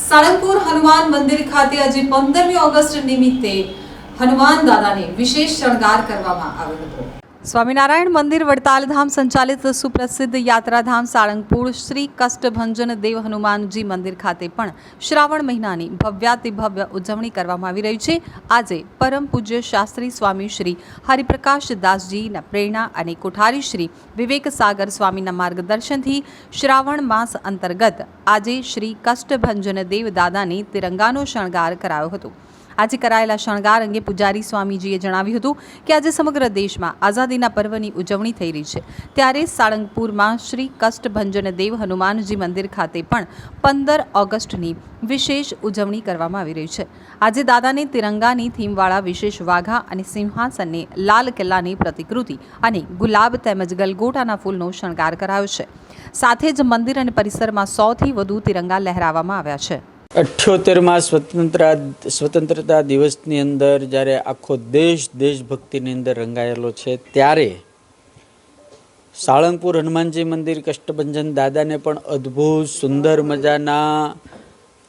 સાળંગપુર હનુમાન મંદિર ખાતે આજે પંદરમી ઓગસ્ટ નિમિત્તે હનુમાન દાદાને વિશેષ શણગાર કરવામાં આવ્યો હતો. સ્વામિનારાયણ મંદિર વડતાલધામ સંચાલિત સુપ્રસિદ્ધ યાત્રાધામ સાળંગપુર શ્રી કષ્ટભંજન દેવ હનુમાનજી મંદિર ખાતે પણ શ્રાવણ મહિનાની ભવ્યાતિ ભવ્ય ઉજવણી કરવામાં આવી રહી છે. આજે પરમ પૂજ્ય શાસ્ત્રી સ્વામી શ્રી હરિપ્રકાશ દાસજીના પ્રેરણા અને કોઠારી શ્રી વિવેક સાગર સ્વામીના માર્ગદર્શનથી શ્રાવણ માસ અંતર્ગત આજે શ્રી કષ્ટભંજન દેવ દાદાને તિરંગાનો શણગાર કરાયો હતો. આજે કરાયેલા શણગાર અંગે પૂજારી સ્વામીજીએ જણાવ્યું હતું કે આજે સમગ્ર દેશમાં આઝાદીના પર્વની ઉજવણી થઈ રહી છે. ત્યારે સાળંગપુરમાં શ્રી કષ્ટભંજન દેવ હનુમાનજી મંદિર ખાતે પણ પંદર ઓગસ્ટની વિશેષ ઉજવણી કરવામાં આવી રહી છે. આજે દાદાને તિરંગાની થીમવાળા વિશેષ વાઘા અને સિંહાસનને લાલ કિલ્લાની પ્રતિકૃતિ અને ગુલાબ તેમજ ગલગોટાના ફૂલનો શણગાર કરાયો છે. સાથે જ મંદિર અને પરિસરમાં સોથી વધુ તિરંગા લહેરાવવામાં આવ્યા છે. અઠ્યોતેરમાં સ્વતંત્ર સ્વતંત્રતા દિવસની અંદર જ્યારે આખો દેશ દેશભક્તિની અંદર રંગાયેલો છે, ત્યારે સાળંગપુર હનુમાનજી મંદિર કષ્ટભંજન દાદાને પણ અદ્ભુત સુંદર મજાના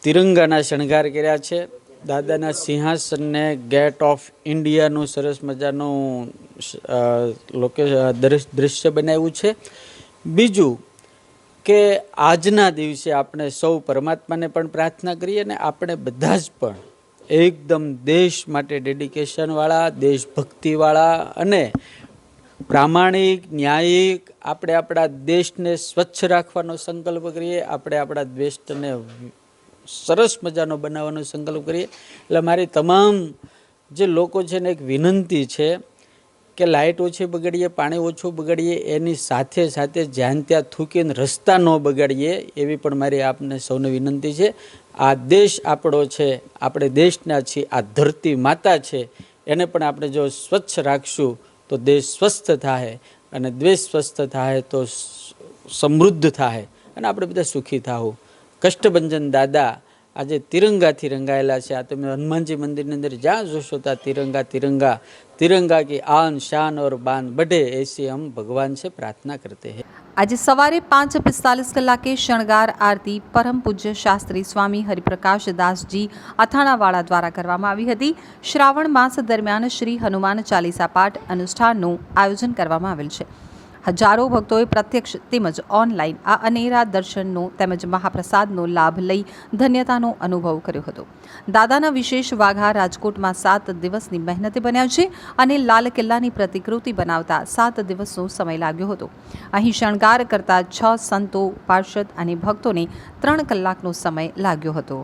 તિરંગાના શણગાર કર્યા છે. દાદાના સિંહાસનને ગેટ ઓફ ઇન્ડિયાનું સરસ મજાનું લોકે દ્રશ્ય બનાવ્યું છે. બીજું કે આજના દિવસે આપણે સૌ પરમાત્માને પણ પ્રાર્થના કરીએ અને આપણે બધા જ પણ એકદમ દેશ માટે ડેડિકેશનવાળા, દેશભક્તિવાળા અને પ્રામાણિક, ન્યાયિક, આપણે આપણા દેશને સ્વચ્છ રાખવાનો સંકલ્પ કરીએ, આપણે આપણા દેશને સરસ મજાનો બનાવવાનો સંકલ્પ કરીએ. એટલે મારી તમામ જે લોકો છે ને એક વિનંતી છે કે લાઇટ ઓછી બગડીએ, પાણી ઓછું બગડીએ, એની સાથે સાથે જ્યાં ત્યાં થૂકીને રસ્તા ન બગાડીએ, એવી પણ મારી આપને સૌને વિનંતી છે. આ દેશ આપણો છે, આપણે દેશના છીએ, આ ધરતી માતા છે, એને પણ આપણે જો સ્વચ્છ રાખશું, તો દેશ સ્વસ્થ થાય અને દ્વેષ સ્વસ્થ થાય તો સમૃદ્ધ થાય અને આપણે બધા સુખી થાવું કષ્ટભંજન દાદા આજે તિરંગાથી રંગાયેલા છે. આ તમે હનુમાનજી મંદિરની અંદર જ્યાં જોશો ત્યાં તિરંગા તિરંગા. તિરંગા કી આન, શાન ઓર બાન બઢે એસી હમ ભગવાન છે પ્રાર્થના કરતે હે. આજે સવારે પાંચ પિસ્તાલીસ કલાકે શણગાર આરતી પરમ પૂજ્ય શાસ્ત્રી સ્વામી હરિપ્રકાશ દાસજી અથાણાવાળા દ્વારા કરવામાં આવી હતી. શ્રાવણ માસ દરમિયાન શ્રી હનુમાન ચાલીસા પાઠ અનુષ્ઠાનનું આયોજન કરવામાં આવેલ છે. હજારો ભક્તોએ પ્રત્યક્ષ તેમજ ઓનલાઈન આ અનેરા દર્શનનો તેમજ મહાપ્રસાદનો લાભ લઈ ધન્યતાનો અનુભવ કર્યો હતો. દાદાના વિશેષ વાઘા રાજકોટમાં સાત દિવસની મહેનતે બન્યા છે અને લાલ કિલ્લાની પ્રતિકૃતિ બનાવતા સાત દિવસનો સમય લાગ્યો હતો. અહીં શણગાર કરતા છ સંતો, પાર્ષદ અને ભક્તોને ત્રણ કલાકનો સમય લાગ્યો હતો.